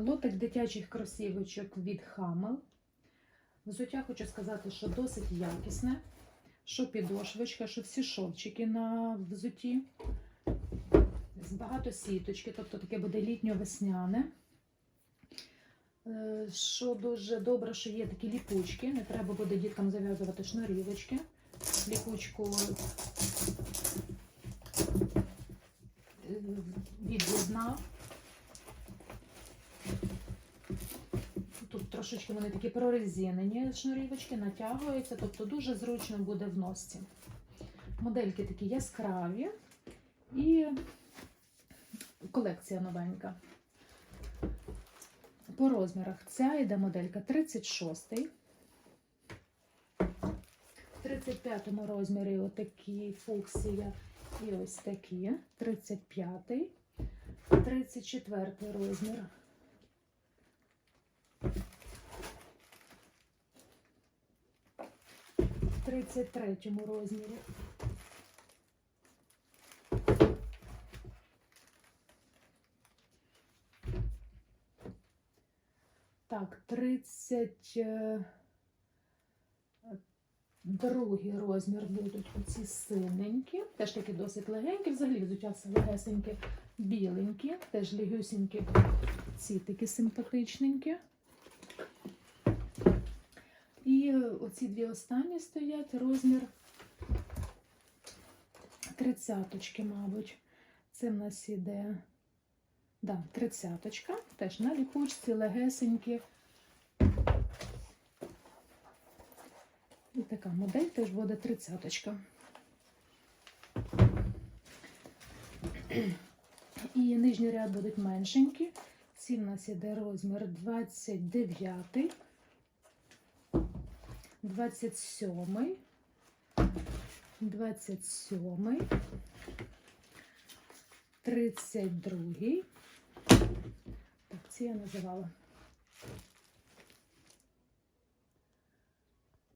Лотик дитячих кросівочок від Хамел. Взуття хочу сказати, що досить якісне, що підошвочка, що всі шовчики на взутті. Багато сіточки, тобто таке буде літньо-весняне. Е, Що дуже добре, що є такі ліпучки. Не треба буде діткам зав'язувати шнурівочки. Ліпучку е, від'єднав. Трошечки вони такі прорезинені шнурівочки, натягуються, тобто дуже зручно буде в носці. Модельки такі яскраві і колекція новенька. По розмірах ця йде моделька 36. В 35 розмірі отакі фуксія і ось такі. 35. 34 розмір. 33 розмірі. Так, 30 другий розмір будуть оці синенькі, теж такі досить легенькі, взагалі все легесенькі, біленькі, теж лігюсінькі, ці такі симпатичненькі. І оці дві останні стоять розмір тридцяточки, мабуть. Це в нас іде да, тридцяточка, теж на ліпучці, легесенькі. І така модель теж буде тридцяточка. І нижній ряд будуть меншенькі. Ці в нас іде розмір 29, 27, 27, 32. Так, ці я називала.